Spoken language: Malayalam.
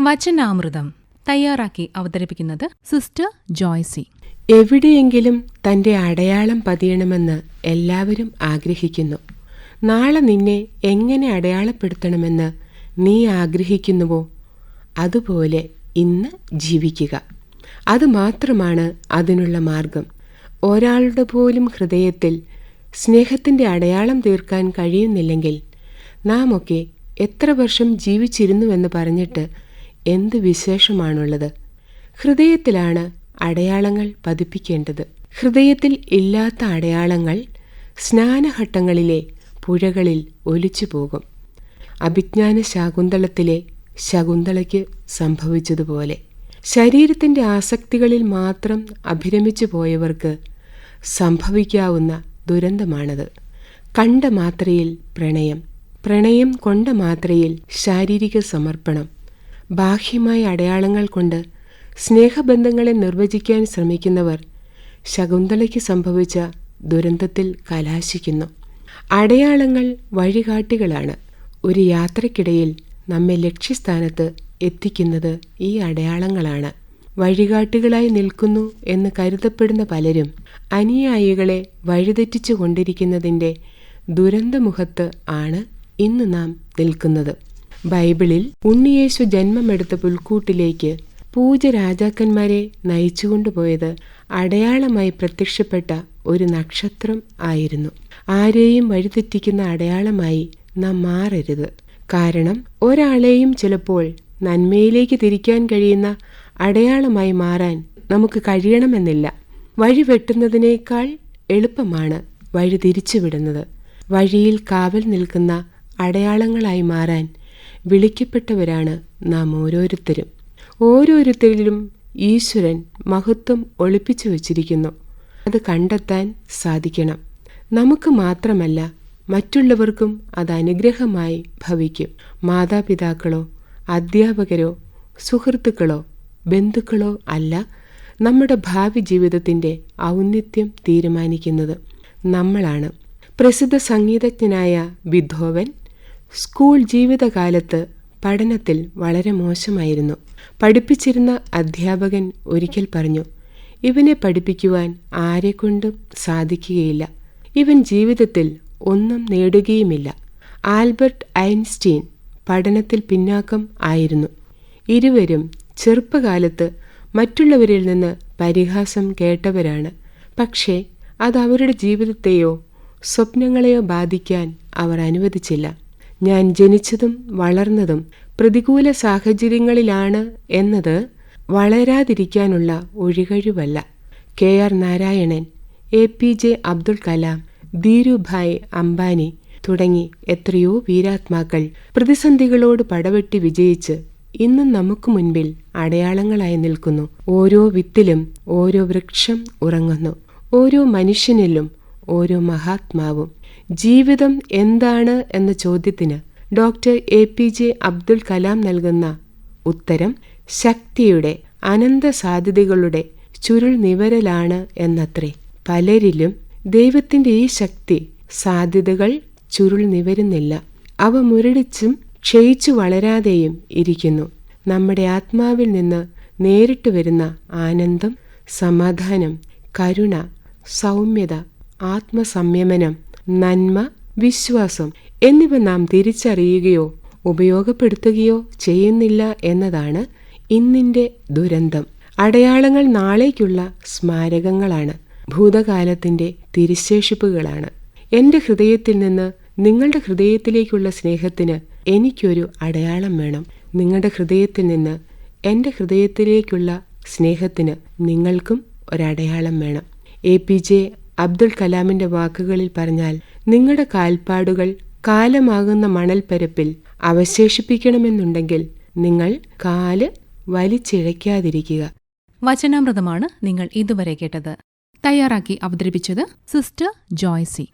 വചനാമൃതം തയ്യാറാക്കി അവതരിപ്പിക്കുന്നത് സിസ്റ്റർ ജോയ്സി. എവിടെയെങ്കിലും തന്റെ അടയാളം പതിയണമെന്ന് എല്ലാവരും ആഗ്രഹിക്കുന്നു. നാളെ നിന്നെ എങ്ങനെ അടയാളപ്പെടുത്തണമെന്ന് നീ ആഗ്രഹിക്കുന്നുവോ? അതുപോലെ ഇന്ന് ജീവിക്കുക. അത് മാത്രമാണ് അതിനുള്ള മാർഗം. ഒരാളുടെ പോലും ഹൃദയത്തിൽ സ്നേഹത്തിന്റെ അടയാളം തീർക്കാൻ കഴിയുന്നില്ലെങ്കിൽ നാം ഒക്കെ എത്ര വർഷം ജീവിച്ചിരുന്നുവെന്ന് പറഞ്ഞിട്ട് എന്ത് വിശേഷമാണുള്ളത്? ഹൃദയത്തിലാണ് അടയാളങ്ങൾ പതിപ്പിക്കേണ്ടത്. ഹൃദയത്തിൽ ഇല്ലാത്ത അടയാളങ്ങൾ സ്നാനഘട്ടങ്ങളിലെ പുഴകളിൽ ഒലിച്ചു പോകും. അഭിജ്ഞാന ശാകുന്തളത്തിലെ ശകുന്തളയ്ക്ക് സംഭവിച്ചതുപോലെ. ശരീരത്തിന്റെ ആസക്തികളിൽ മാത്രം അഭിരമിച്ചു പോയവർക്ക് സംഭവിക്കാവുന്ന ദുരന്തമാണത്. കണ്ട മാത്രയിൽ പ്രണയം പ്രണയം കൊണ്ട മാത്രയിൽ ശാരീരിക സമർപ്പണം ബാഹ്യമായ അടയാളങ്ങൾ കൊണ്ട് സ്നേഹബന്ധങ്ങളെ നിർവചിക്കാൻ ശ്രമിക്കുന്നവർ ശകുന്തളയ്ക്ക് സംഭവിച്ച ദുരന്തത്തിൽ കലാശിക്കുന്നു. അടയാളങ്ങൾ വഴികാട്ടികളാണ്. ഒരു യാത്രക്കിടയിൽ നമ്മെ ലക്ഷ്യസ്ഥാനത്ത് എത്തിക്കുന്നത് ഈ അടയാളങ്ങളാണ്. വഴികാട്ടികളായി നിൽക്കുന്നു എന്ന് കരുതപ്പെടുന്ന പലരും അനുയായികളെ വഴിതെറ്റിച്ചു കൊണ്ടിരിക്കുന്നതിന്റെ ദുരന്തമുഖത്ത് ആണ് ഇന്ന് നാം നിൽക്കുന്നത്. ബൈബിളിൽ ഉണ്ണിയേശു ജന്മമെടുത്ത പുൽക്കൂട്ടിലേക്ക് പൂജ രാജാക്കന്മാരെ നയിച്ചുകൊണ്ടുപോയത് അടയാളമായി പ്രത്യക്ഷപ്പെട്ട ഒരു നക്ഷത്രം ആയിരുന്നു. ആരെയും വഴിതെറ്റിക്കുന്ന അടയാളമായി നാം മാറരുത്. കാരണം ഒരാളെയും ചിലപ്പോൾ നന്മയിലേക്ക് തിരിക്കാൻ കഴിയുന്ന അടയാളമായി മാറാൻ നമുക്ക് കഴിയണമെന്നില്ല. വഴി വെട്ടുന്നതിനേക്കാൾ എളുപ്പമാണ് വഴി തിരിച്ചുവിടുന്നത്. വഴിയിൽ കാവൽ നിൽക്കുന്ന അടയാളങ്ങളായി മാറാൻ വിളിക്കപ്പെട്ടവരാണ് നാം ഓരോരുത്തരും. ഓരോരുത്തരിലും ഈശ്വരൻ മഹത്വം ഒളിപ്പിച്ചു വച്ചിരിക്കുന്നു. അത് കണ്ടെത്താൻ സാധിക്കണം. നമുക്ക് മാത്രമല്ല മറ്റുള്ളവർക്കും അത് അനുഗ്രഹമായി ഭവിക്കും. മാതാപിതാക്കളോ അധ്യാപകരോ സുഹൃത്തുക്കളോ ബന്ധുക്കളോ അല്ല നമ്മുടെ ഭാവി ജീവിതത്തിന്റെ ഔന്നിത്യം തീരുമാനിക്കുന്നത്. നമ്മളാണ്. പ്രസിദ്ധ സംഗീതജ്ഞനായ ബിധോവൻ സ്കൂൾ ജീവിതകാലത്ത് പഠനത്തിൽ വളരെ മോശമായിരുന്നു. പഠിപ്പിച്ചിരുന്ന അധ്യാപകൻ ഒരിക്കൽ പറഞ്ഞു ഇവനെ പഠിപ്പിക്കുവാൻ ആരെക്കൊണ്ടും സാധിക്കുകയില്ല. ഇവൻ ജീവിതത്തിൽ ഒന്നും നേടുകയുമില്ല. ആൽബർട്ട് ഐൻസ്റ്റീൻ പഠനത്തിൽ പിന്നാക്കം ആയിരുന്നു. ഇരുവരും ചെറുപ്പകാലത്ത് മറ്റുള്ളവരിൽ നിന്ന് പരിഹാസം കേട്ടവരാണ്. പക്ഷേ അത് അവരുടെ ജീവിതത്തെയോ സ്വപ്നങ്ങളെയോ ബാധിക്കാൻ അവർ അനുവദിച്ചില്ല. ഞാൻ ജനിച്ചതും വളർന്നതും പ്രതികൂല സാഹചര്യങ്ങളിലാണ് എന്നത് വളരാതിരിക്കാനുള്ള ഒഴികഴിവല്ല. K R Narayanan A P J Abdul Kalam Dhirubhai Ambani തുടങ്ങി എത്രയോ വീരാത്മാക്കൾ പ്രതിസന്ധികളോട് പടവെട്ടി വിജയിച്ച് ഇന്നും നമുക്ക് മുൻപിൽ അടയാളങ്ങളായി നിൽക്കുന്നു. ഓരോ വിത്തിലും ഓരോ വൃക്ഷം ഉറങ്ങുന്നു. ഓരോ മനുഷ്യനിലും ഓരോ മഹാത്മാവും. ജീവിതം എന്താണ് എന്ന ചോദ്യത്തിന് doctor A P J Abdul Kalam നൽകുന്ന ഉത്തരം ശക്തിയുടെ അനന്ത സാധ്യതകളുടെ ചുരുൾ നിവരലാണ് എന്നത്രേ. പലരിലും ദൈവത്തിന്റെ ഈ ശക്തി സാധ്യതകൾ ചുരുൾ നിവരുന്നില്ല. അവ മുരടിച്ചും ക്ഷയിച്ചു വളരാതെയും ഇരിക്കുന്നു. നമ്മുടെ ആത്മാവിൽ നിന്ന് നേരിട്ട് വരുന്ന ആനന്ദം സമാധാനം കരുണ സൗമ്യത ആത്മസംയമനം നന്മ വിശ്വാസം എന്നിവ നാം തിരിച്ചറിയുകയോ ഉപയോഗപ്പെടുത്തുകയോ ചെയ്യുന്നില്ല എന്നതാണ് ഇന്നിന്റെ ദുരന്തം. അടയാളങ്ങൾ നാളേക്കുള്ള സ്മാരകങ്ങളാണ് ഭൂതകാലത്തിന്റെ തിരിശേഷിപ്പുകളാണ്. എന്റെ ഹൃദയത്തിൽ നിന്ന് നിങ്ങളുടെ ഹൃദയത്തിലേക്കുള്ള സ്നേഹത്തിന് എനിക്കൊരു അടയാളം വേണം. നിങ്ങളുടെ ഹൃദയത്തിൽ നിന്ന് എന്റെ ഹൃദയത്തിലേക്കുള്ള സ്നേഹത്തിന് നിങ്ങൾക്കും ഒരടയാളം വേണം. എ പി ജെ അബ്ദുൽ കലാമിന്റെ വാക്കുകളിൽ പറഞ്ഞാൽ നിങ്ങളുടെ കാൽപ്പാടുകൾ കാലമാകുന്ന മണൽപ്പരപ്പിൽ അവശേഷിപ്പിക്കണമെന്നുണ്ടെങ്കിൽ നിങ്ങൾ കാൽ വലിച്ചിഴയ്ക്കാതിരിക്കുക. വചനാമൃതമാണ് നിങ്ങൾ ഇതുവരെ കേട്ടത്. തയ്യാറാക്കി അവതരിപ്പിച്ചത് സിസ്റ്റർ ജോയ്സി.